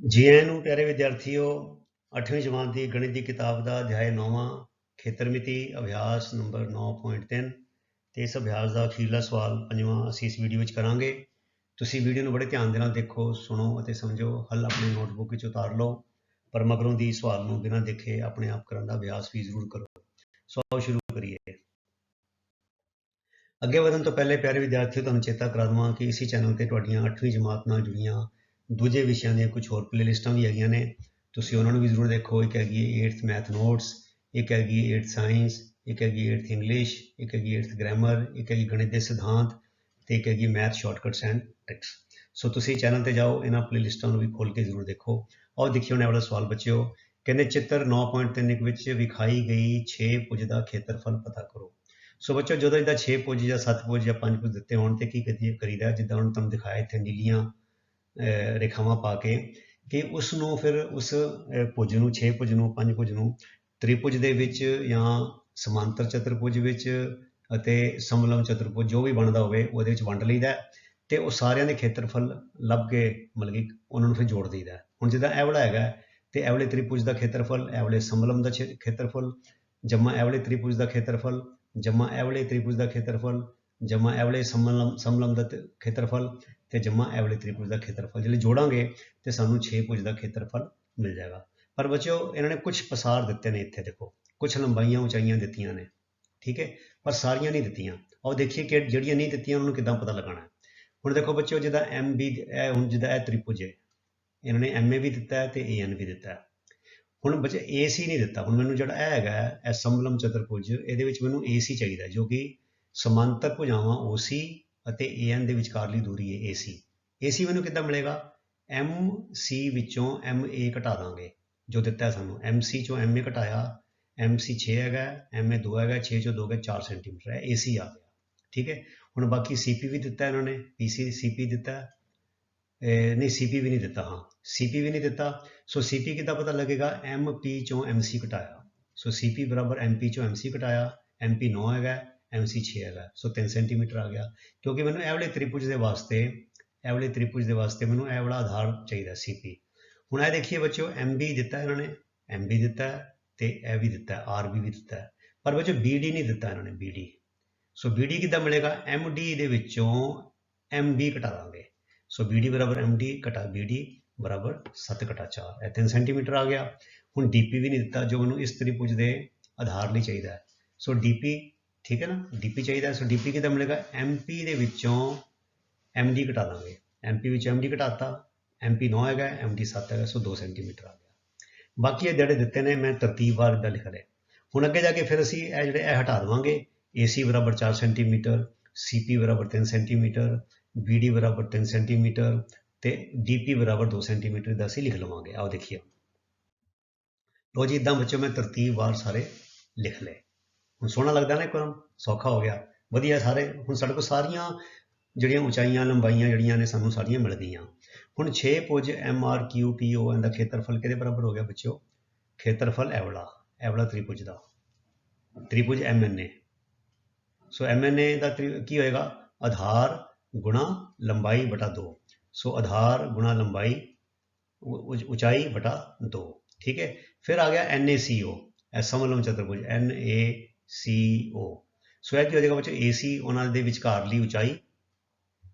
ਜੀ ਆਇਆਂ ਨੂੰ ਪਿਆਰੇ ਵਿਦਿਆਰਥੀਓ 8ਵੀਂ ਜਮਾਤ ਦੀ ਗਣਿਤ ਦੀ ਕਿਤਾਬ ਦਾ ਅਧਿਆਇ 9ਵਾਂ ਖੇਤਰ ਮਿਤੀ, ਅਭਿਆਸ ਨੰਬਰ 9.3 ਤੇ ਇਸ ਅਭਿਆਸ ਦਾ ਅਖੀਰਲਾ ਸਵਾਲ ਪੰਜਵਾਂ ਅਸੀਂ ਇਸ ਵੀਡੀਓ ਵਿੱਚ ਕਰਾਂਗੇ। ਤੁਸੀਂ ਵੀਡੀਓ ਨੂੰ ਬੜੇ ਧਿਆਨ ਦੇ ਨਾਲ ਦੇਖੋ, ਸੁਣੋ ਅਤੇ ਸਮਝੋ। ਹੱਲ ਆਪਣੀ ਨੋਟਬੁੱਕ ਵਿੱਚ ਉਤਾਰ ਲਓ, ਪਰ ਮਗਰੋਂ ਦੀ ਸਵਾਲ ਨੂੰ ਬਿਨਾਂ ਦੇਖੇ ਆਪਣੇ ਆਪ ਕਰਨ ਦਾ ਅਭਿਆਸ ਵੀ ਜ਼ਰੂਰ ਕਰੋ। ਸੋ ਆਓ ਸ਼ੁਰੂ ਕਰੀਏ। ਅੱਗੇ ਵਧਣ ਤੋਂ ਪਹਿਲੇ ਪਿਆਰੇ ਵਿਦਿਆਰਥੀਓ, ਤੁਹਾਨੂੰ ਚੇਤਾ ਕਰਾ ਦਵਾਂ ਕਿ ਇਸੇ ਚੈਨਲ ਤੇ ਤੁਹਾਡੀਆਂ 8ਵੀਂ ਜਮਾਤ ਨਾਲ ਜੁੜੀਆਂ ਦੂਜੇ ਵਿਸ਼ਿਆਂ ਦੀਆਂ ਕੁਝ ਹੋਰ ਪਲੇਲਿਸਟਾਂ ਵੀ ਹੈਗੀਆਂ ਨੇ। ਤੁਸੀਂ ਉਹਨਾਂ ਨੂੰ ਵੀ ਜ਼ਰੂਰ ਦੇਖੋ। ਇੱਕ ਹੈਗੀ ਹੈ 8th ਮੈਥ ਨੋਟਸ ਇੱਕ ਹੈਗੀ 8th ਸਾਇੰਸ ਇੱਕ ਹੈਗੀ 8th ਇੰਗਲਿਸ਼ ਇੱਕ ਹੈਗੀ 8th ਗ੍ਰਾਮਰ ਇੱਕ ਹੈਗੀ ਗਣਿਤ ਦੇ ਸਿਧਾਂਤ ਤੇ ਇੱਕ ਹੈਗੀ math shortcuts and tricks so ਤੁਸੀਂ ਚੈਨਲ ਤੇ ਜਾਓ, ਇਹਨਾਂ ਪਲੇਲਿਸਟਾਂ ਨੂੰ ਵੀ ਖੋਲ ਕੇ ਜ਼ਰੂਰ ਦੇਖੋ। ਆਓ ਦੇਖਿਓ ਨੇ ਵਾਲਾ ਸਵਾਲ ਬੱਚਿਓ। ਕਹਿੰਦੇ ਚਿੱਤਰ 9.3 ਵਿੱਚ ਵਿਖਾਈ ਗਈ 6 ਭੁਜ ਦਾ ਖੇਤਰਫਲ ਪਤਾ ਕਰੋ। ਸੋ ਬੱਚੋ ਜਦੋਂ ਇਹਦਾ 6 ਭੁਜ ਜਾਂ 7 ਭੁਜ ਜਾਂ 5 ਭੁਜ ਦਿੱਤੇ ਹੋਣ ਤੇ ਕੀ ਕਰੀਏ ਕਰੀਦਾ ਜਿੱਦਾਂ ਹੁਣ ਤੁਹਾਨੂੰ ਦਿਖਾਇਆ ਇੱਥੇ ਨੀਲੀਆਂ ਰੇਖਾਵਾਂ ਪਾ ਕੇ ਕਿ ਉਸ ਨੂੰ ਫਿਰ ਉਸ ਅਹ ਭੁਜ ਨੂੰ 6 ਭੁਜ ਨੂੰ 5 ਭੁਜ ਨੂੰ ਤ੍ਰਿਭੁਜ ਦੇ ਵਿੱਚ ਜਾਂ ਸਮਾਂਤਰ ਚਤੁਰਭੁਜ ਵਿੱਚ ਅਤੇ ਸਮਲੰਬ ਚਤੁਰਭੁਜ ਜੋ ਵੀ ਬਣਦਾ ਹੋਵੇ ਉਹਦੇ ਵਿੱਚ ਵੰਡ ਲਈਦਾ ਹੈ ਤੇ ਉਹ ਸਾਰਿਆਂ ਦੇ ਖੇਤਰਫਲ ਲੱਭ ਕੇ ਮਤਲਬ ਕਿ ਉਹਨਾਂ ਨੂੰ ਫਿਰ ਜੋੜ ਦਈਦਾ ਹੁਣ ਜਿੱਦਾਂ ਇਹ ਵਾਲਾ ਹੈਗਾ ਹੈ, ਤੇ ਇਹ ਵਾਲੇ ਤ੍ਰਿਭੁਜ ਦਾ ਖੇਤਰਫਲ ਇਹ ਵਾਲੇ ਸਮਲੰਬ ਦਾ ਛੇ- ਖੇਤਰਫਲ ਜਮਾ ਇਹ ਵਾਲੇ ਤ੍ਰਿਭੁਜ ਦਾ ਖੇਤਰਫਲ ਜਮਾ ਇਹ ਵਾਲੇ ਤ੍ਰਿਭੁਜ ਦਾ ਖੇਤਰਫਲ ਜਮਾ ਇਹ ਵਾਲੇ ਸਮਲੰਬ ਸਮਲੰਬ ਦਾ ਖੇਤਰਫਲ ਤੇ ਜਮਾ ਇਹ ਵਾਲੇ ਤ੍ਰਿਭੁਜ ਦਾ ਖੇਤਰਫਲ ਜਿਹੜੇ ਜੋੜਾਂਗੇ ਤੇ ਸਾਨੂੰ 6 ਭੁਜ ਦਾ ਖੇਤਰਫਲ ਮਿਲ ਜਾਏਗਾ। ਪਰ ਬੱਚਿਓ, ਇਹਨਾਂ ਨੇ ਕੁਝ ਪਸਾਰ ਦਿੱਤੇ ਨੇ ਇੱਥੇ, ਦੇਖੋ। ਕੁਝ ਲੰਬਾਈਆਂ ਉਚਾਈਆਂ ਦਿੱਤੀਆਂ ਨੇ, ਠੀਕ ਹੈ? ਪਰ ਸਾਰੀਆਂ ਨਹੀਂ ਦਿੱਤੀਆਂ। ਆਓ ਦੇਖੀਏ ਕਿ ਜਿਹੜੀਆਂ ਨਹੀਂ ਦਿੱਤੀਆਂ, ਉਹਨਾਂ ਨੂੰ ਕਿੱਦਾਂ ਪਤਾ ਲਗਾਉਣਾ ਹੁਣ ਦੇਖੋ ਬੱਚਿਓ ਜਿਹਦਾ ਐਮ ਵੀ ਇਹ ਹੁਣ ਜਿਹਦਾ ਇਹ ਤ੍ਰਿਭੁਜ ਹੈ, ਇਹਨਾਂ ਨੇ ਐਮ ਏ ਵੀ ਦਿੱਤਾ ਹੈ ਤੇ ਏ ਐਨ ਵੀ ਦਿੱਤਾ ਹੁਣ ਬੱਚੇ ਏ ਸੀ ਨਹੀਂ ਦਿੱਤਾ। ਹੁਣ ਮੈਨੂੰ ਜਿਹੜਾ ਇਹ ਹੈਗਾ, ਇਹ ਸਮਲਮ ਚਤੁਰਭੁਜ, ਇਹਦੇ ਵਿੱਚ ਮੈਨੂੰ ਏ ਸੀ ਚਾਹੀਦਾ ਜੋ ਕਿ ਸਮਾਂਤਰ ਭੁਜਾਵਾਂ ਓ ਸੀ ਅਤੇ ਏ ਐਨ ਦੇ ਵਿਚਕਾਰਲੀ ਦੂਰੀ ਹੈ ਏ ਸੀ ਏ ਸੀ ਮੈਨੂੰ ਕਿੱਦਾਂ ਮਿਲੇਗਾ? ਐਮ ਸੀ ਵਿੱਚੋਂ ਐਮ ਏ ਘਟਾ ਦਾਂਗੇ, ਜੋ ਦਿੱਤਾ ਹੈ ਸਾਨੂੰ। ਐਮ ਸੀ ਚੋਂ ਐਮ ਏ ਘਟਾਇਆ ਐਮ ਸੀ 6 ਹੈਗਾ ਐਮ ਏ 2 ਹੈਗਾ 6 ਚੋਂ 2 ਗਏ 4 ਸੈਂਟੀਮੀਟਰ ਹੈ ਏ ਸੀ ਆ ਗਿਆ। ਠੀਕ ਹੈ? ਹੁਣ ਬਾਕੀ ਸੀਪੀ ਵੀ ਦਿੱਤਾ ਇਹਨਾਂ ਨੇ ਪੀਸੀ ਸੀਪੀ ਦਿੱਤਾ। ਹੈ। ਇਹ ਨਹੀਂ ਸੀਪੀ ਵੀ ਨਹੀਂ ਦਿੱਤਾ, ਹਾਂ। ਸੀਪੀ ਵੀ ਨਹੀਂ ਦਿੱਤਾ। ਸੋ ਸੀਪੀ ਕਿੱਦਾਂ ਪਤਾ ਲੱਗੇਗਾ? ਐਮਪੀ ਚੋਂ ਐਮਸੀ ਘਟਾਇਆ। ਸੋ ਸੀਪੀ ਬਰਾਬਰ ਐਮਪੀ ਚੋਂ ਐਮਸੀ ਘਟਾਇਆ। ਐਮਪੀ 9 ਹੈਗਾ ਐਮਸੀ 6 ਹੈਗਾ, ਸੋ 3 ਸੈਂਟੀਮੀਟਰ ਆ ਗਿਆ। ਕਿਉਂਕਿ ਮੈਨੂੰ ਇਹ ਵਾਲੇ ਤ੍ਰਿਭੁਜ ਦੇ ਵਾਸਤੇ, ਇਹ ਵਾਲੇ ਤ੍ਰਿਭੁਜ ਦੇ ਵਾਸਤੇ ਮੈਨੂੰ ਇਹ ਵਾਲਾ ਆਧਾਰ ਚਾਹੀਦਾ ਸੀਪੀ ਹੁਣ ਇਹ ਦੇਖੀਏ ਬੱਚਿਓ ਐਮਬੀ ਦਿੱਤਾ ਇਹਨਾਂ ਨੇ ਐਮਬੀ ਦਿੱਤਾ ਹੈ ਤੇ ਇਹ ਵੀ ਦਿੱਤਾ ਹੈ ਆਰਬੀ ਵੀ ਦਿੱਤਾ। ਹੈ ਪਰ ਬੱਚਿਓ ਬੀਡੀ ਨਹੀਂ ਦਿੱਤਾ ਇਹਨਾਂ ਨੇ ਬੀਡੀ ਸੋ ਬੀਡੀ ਕਿੱਦਾਂ ਮਿਲੇਗਾ? ਐਮਡੀ ਦੇ ਵਿੱਚੋਂ ਐਮਬੀ ਘਟਾ ਦਾਂਗੇ। ਸੋ ਬੀਡੀ ਬਰਾਬਰ ਐਮਡੀ ਘਟਾ ਬੀਡੀ ਬਰਾਬਰ 7 ਘਟਾ 4 ਇਹ 3 ਸੈਂਟੀਮੀਟਰ ਆ ਗਿਆ। ਹੁਣ ਡੀਪੀ ਵੀ ਨਹੀਂ ਦਿੱਤਾ, ਜੋ ਮੈਨੂੰ ਇਸ ਤ੍ਰਿਭੁਜ ਦੇ ਆਧਾਰ ਲਈ ਚਾਹੀਦਾ। ਹੈ ਸੋ ਡੀਪੀ ਠੀਕ ਹੈ ਨਾ? ਡੀਪੀ ਚਾਹੀਦਾ ਹੈ, ਸੋ ਡੀਪੀ ਕਿੱਦਾਂ ਮਿਲੇਗਾ? ਐਮਪੀ ਦੇ ਵਿੱਚੋਂ ਐਮਡੀ ਘਟਾ ਦਾਂਗੇ। ਐਮਪੀ ਵਿੱਚ ਐਮਡੀ ਘਟਾਤਾ ਐਮਪੀ 9 ਹੈਗਾ ਐਮਡੀ 7 ਹੈਗਾ ਸੋ 2 ਸੈਂਟੀਮੀਟਰ ਆ ਗਿਆ। ਬਾਕੀ ਇਹ ਜਿਹੜੇ ਦਿੱਤੇ ਨੇ ਮੈਂ ਤਰਤੀਬ ਵਾਰ ਇਦਾਂ ਲਿਖ ਲਿਆ ਹੁਣ ਅੱਗੇ ਜਾ ਕੇ ਫਿਰ ਅਸੀਂ ਇਹ ਜਿਹੜੇ ਇਹ ਹਟਾ ਦੇਵਾਂਗੇ। AC ਬਰਾਬਰ 4 ਸੈਂਟੀਮੀਟਰ CP ਬਰਾਬਰ 3 ਸੈਂਟੀਮੀਟਰ BD ਬਰਾਬਰ 3 ਸੈਂਟੀਮੀਟਰ ਤੇ DP ਬਰਾਬਰ 2 ਸੈਂਟੀਮੀਟਰ ਦਾ ਅਸੀਂ ਲਿਖ ਲਵਾਂਗੇ। ਆਓ ਦੇਖੀਏ। ਲੋ ਜੀ ਇਦਾਂ ਬੱਚੋ ਮੈਂ ਤਰਤੀਬਵਾਰ ਸਾਰੇ ਲਿਖ ਲਏ। ਹੁਣ ਸੋਹਣਾ ਲੱਗਦਾ ਨਾ ਇੱਕਦਮ ਸੌਖਾ ਹੋ ਗਿਆ। ਵਧੀਆ ਸਾਰੇ, ਹੁਣ ਸਾਡੇ ਕੋਲ ਸਾਰੀਆਂ ਜਿਹੜੀਆਂ ਉਚਾਈਆਂ, ਲੰਬਾਈਆਂ ਜਿਹੜੀਆਂ ਨੇ ਸਾਨੂੰ ਸਾਰੀਆਂ ਮਿਲ ਗਈਆਂ ਹੁਣ 6 ਪੁਜ ਐਮ ਆਰ ਕਿਊ ਪੀ ਓ ਦਾ ਖੇਤਰਫਲ ਕਿਹਦੇ ਬਰਾਬਰ ਹੋ ਗਿਆ ਬੱਚਿਓ? ਖੇਤਰਫਲ ਐਵਲਾ ਐਵਲਾ ਇਹ ਤ੍ਰਿਭੁਜ ਦਾ। ਤ੍ਰਿਭੁਜ ਐਮ ਐਨ ਏ। ਸੋ ਐਮ ਐਨ ਏ ਦਾ ਤ੍ਰਿ- ਕੀ ਹੋਏਗਾ? ਆਧਾਰ ਗੁਣਾ ਲੰਬਾਈ ਬਟਾ 2 ਸੋ ਆਧਾਰ ਗੁਣਾ ਲੰਬਾਈ ਉ- ਉਚਾਈ ਬਟਾ 2 ਠੀਕ ਹੈ? ਫਿਰ ਆ ਗਿਆ ਐਨ ਏ ਸੀ ਓ ਇਹ ਚਤੁਰਭੁਜ, ਐਨ ਏ ਸੀ ਓ। ਸੋ ਇਹ ਕੀ ਹੋ ਜਾਏਗਾ ਬੱਚੋ? ਏ ਸੀ ਉਹਨਾਂ ਦੇ ਵਿਚਕਾਰਲੀ ਉਚਾਈ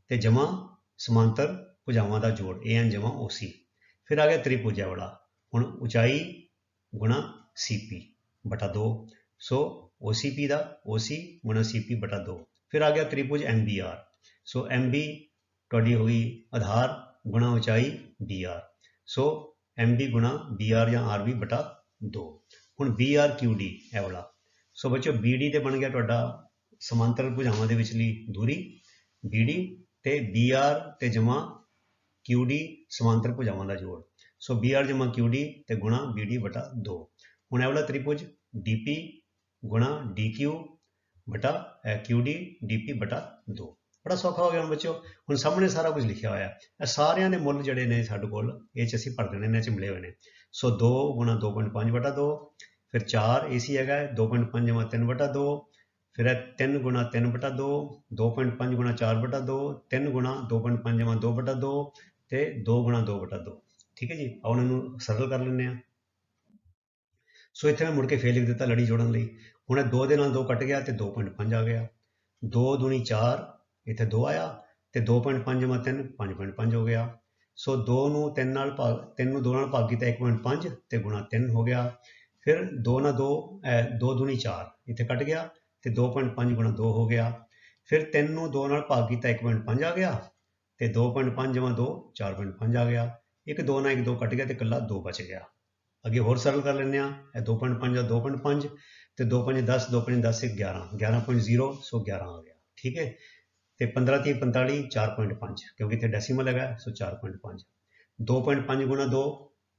ਤੇ ਜਮਾ ਸਮਾਂਤਰ ਭੁਜਾਵਾਂ ਦਾ ਜੋੜ, ਏ ਐਨ ਜਮਾ ਓ ਸੀ। ਫਿਰ ਆ ਗਿਆ ਤ੍ਰਿਭੁਜ ਇਹ ਵਾਲਾ ਹੁਣ ਉਚਾਈ ਗੁਣਾ ਸੀਪੀ ਬਟਾ 2 ਸੋ OCP ਦਾ OC ਗੁਣਾ CP ਬਟਾ 2 ਫਿਰ ਆ ਗਿਆ ਤ੍ਰਿਭੁਜ MBR ਸੋ MB ਤੁਹਾਡੀ ਹੋ ਗਈ ਆਧਾਰ ਗੁਣਾ ਉਚਾਈ BR ਸੋ MB ਗੁਣਾ BR ਜਾਂ RB ਬਟਾ 2 ਹੁਣ BR QD ਇਹ ਵਾਲਾ। ਸੋ ਬੱਚੋ BD ਤੇ ਬਣ ਗਿਆ ਤੁਹਾਡਾ ਸਮਾਂਤਰ ਭੁਜਾਵਾਂ ਦੇ ਵਿਚਲੀ ਦੂਰੀ। BD ਤੇ BR ਤੇ ਜਮਾ QD ਸਮਾਂਤਰ ਭੁਜਾਵਾਂ ਦਾ ਜੋੜ। ਸੋ BR ਜਮਾ QD ਤੇ ਗੁਣਾ BD ਬਟਾ 2 ਹੁਣ ਇਹ ਵਾਲਾ ਤ੍ਰਿਭੁਜ DP ਗੁਣਾ DQ ਬਟਾ ਅਹ QD DP ਬਟਾ 2 ਬੜਾ ਸੌਖਾ ਹੋ ਗਿਆ ਹੁਣ ਬੱਚਿਓ। ਹੁਣ ਸਾਹਮਣੇ ਸਾਰਾ ਕੁਝ ਲਿਖਿਆ ਹੋਇਆ। ਇਹ ਸਾਰਿਆਂ ਦੇ ਮੁੱਲ ਜਿਹੜੇ ਨੇ ਸਾਡੇ ਕੋਲ, ਇਹ ਚ ਅਸੀਂ ਭਰ ਦੇਣੇ ਨੇ, ਇਹ ਹੋਏ ਨੇ। ਸੋ 2 ਗੁਣਾ 2.5 ਬਟਾ 2 ਫਿਰ 4 AC ਹੈਗਾ ਹੈ, 2.5 ਜਮਾ 3 ਬਟਾ 2 ਫਿਰ ਇਹ 3 ਗੁਣਾ 3 ਬਟਾ 2 2.5 ਗੁਣਾ 4 ਬਟਾ 2 3 ਗੁਣਾ 2.5 ਜਮਾ 2 ਬਟਾ 2 ਤੇ 2 ਗੁਣਾ 2 ਬਟਾ 2 ਠੀਕ ਹੈ ਜੀ? ਆਓ ਉਹਨਾਂ ਨੂੰ ਸਰਲ ਕਰ ਲੈਂਦੇ ਆ ਸੋ ਇੱਥੇ ਮੈਂ ਮੁੜ ਕੇ ਫੇਰ ਲਿਖ ਦਿੱਤਾ ਲੜੀ ਜੋੜਨ ਲਈ। ਹੁਣ ਇਹ 2 ਦੇ ਨਾਲ 2 ਕੱਟ ਗਿਆ ਤੇ 2.5 ਆ ਗਿਆ। 2 ਦੁਣੀ 4 ਇੱਥੇ 2 ਆਇਆ ਤੇ 2.5 ਜਮਾ 3 5.5 ਹੋ ਗਿਆ। ਸੋ 2 ਨੂੰ 3 ਨਾਲ ਭਾਗ 3 ਨੂੰ 2 ਨਾਲ ਭਾਗ ਕੀਤਾ 1.5 ਤੇ ਗੁਣਾ 3 ਹੋ ਗਿਆ। ਫਿਰ 2 ਨਾਲ 2 2 ਦੁਣੀ 4 ਇੱਥੇ ਕੱਟ ਗਿਆ ਤੇ 2.5 ਗੁਣਾ 2 ਹੋ ਗਿਆ। ਫਿਰ 3 ਨੂੰ 2 ਨਾਲ ਭਾਗ ਕੀਤਾ 1.5 ਆ ਗਿਆ ਤੇ 2.5 ਜਮਾ 2 4.5 ਆ ਗਿਆ। ਇੱਕ 2 ਨਾਲ ਇੱਕ 2 ਕੱਟ ਗਿਆ ਤੇ ਇਕੱਲਾ 2 ਬਚ ਗਿਆ। ਅੱਗੇ ਹੋਰ ਸਰਲ ਕਰ ਲੈਂਦੇ ਆ ਇਹ 2.5 ਦਾ 2.5 ਤੇ 2.5 10 2.5 10 ਇੱਕ 11 11.0 ਸੋ 11 ਆ ਗਿਆ। ਠੀਕ ਹੈ? ਤੇ 15 30 45 4.5 ਕਿਉਂਕਿ ਇੱਥੇ ਡੈਸੀਮਲ ਹੈਗਾ, ਸੋ 4.5 2.5 ਗੁਣਾ 2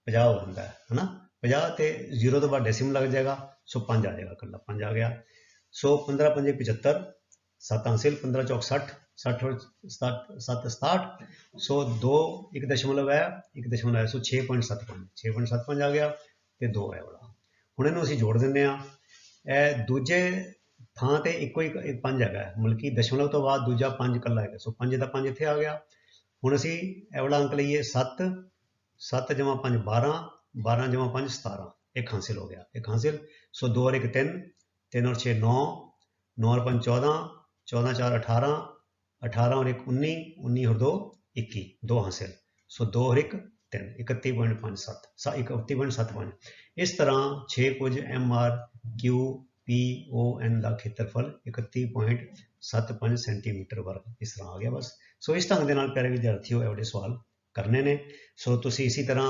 50 ਹੋ ਜਾਂਦਾ ਹੈ, ਹਨਾ? 50 ਤੇ 0 ਤੋਂ ਬਾਅਦ ਡੈਸੀਮਲ ਲੱਗ ਜਾਏਗਾ, ਸੋ 5 ਆ ਜਾਏਗਾ ਇਕੱਲਾ 5 ਆ ਗਿਆ। ਸੋ 15 5 75 7 ਹਾਸਿਲ 15 ਚੌਕ 60 60 7 67 ਸੋ 2 ਇੱਕ ਦਸ਼ਮਲਵ ਹੈ, ਇੱਕ ਦਸ਼ਮਲਵ ਹੈ, ਸੋ 6.75 6.75 ਆ ਗਿਆ ਤੇ 2 ਹੈ ਵਾਲਾ ਹੁਣ ਇਹਨੂੰ ਅਸੀਂ ਜੋੜ ਦਿੰਦੇ ਆ ਇਹ ਦੂਜੇ ਥਾਂ ਤੇ ਇੱਕੋ ਹੀ ਇੱਕ ਪੰਜ ਹੈਗਾ, ਮਤਲਬ ਕਿ ਦਸ਼ਮਲਵ ਤੋਂ ਬਾਅਦ ਦੂਜਾ ਪੰਜ ਇਕੱਲਾ ਹੈਗਾ, ਸੋ 5 ਦਾ 5 ਇੱਥੇ ਆ ਗਿਆ। ਹੁਣ ਅਸੀਂ ਇਹ ਵਾਲਾ ਅੰਕ ਲਈਏ 7 7 ਜਮਾ 5 12 12 ਜਮਾ 5 17 ਇੱਕ ਹਾਸਿਲ ਹੋ ਗਿਆ ਇੱਕ ਹਾਸਿਲ ਸੋ 2 ਔਰ 1 3 3 ਔਰ 6 9 9 ਔਰ 5 14 14 4 18 18 ਔਰ 1 19 19 ਔਰ 2 21 ਦੋ ਹਾਸਿਲ ਸੋ 2 ਔਰ 1 3 31.57 ਸਾ 31.75 ਇਸ ਤਰ੍ਹਾਂ 6 ਕੁਝ M R Q P O N ਦਾ ਖੇਤਰਫਲ 31.75 ਸੈਂਟੀਮੀਟਰ ਵਰਗ ਇਸ ਤਰ੍ਹਾਂ ਆ ਗਿਆ ਬਸ ਸੋ ਇਸ ਢੰਗ ਦੇ ਨਾਲ ਪਿਆਰੇ ਵਿਦਿਆਰਥੀਓ ਇਹ ਵਾਲੇ ਸਵਾਲ ਕਰਨੇ ਨੇ ਸੋ ਤੁਸੀਂ ਇਸੇ ਤਰ੍ਹਾਂ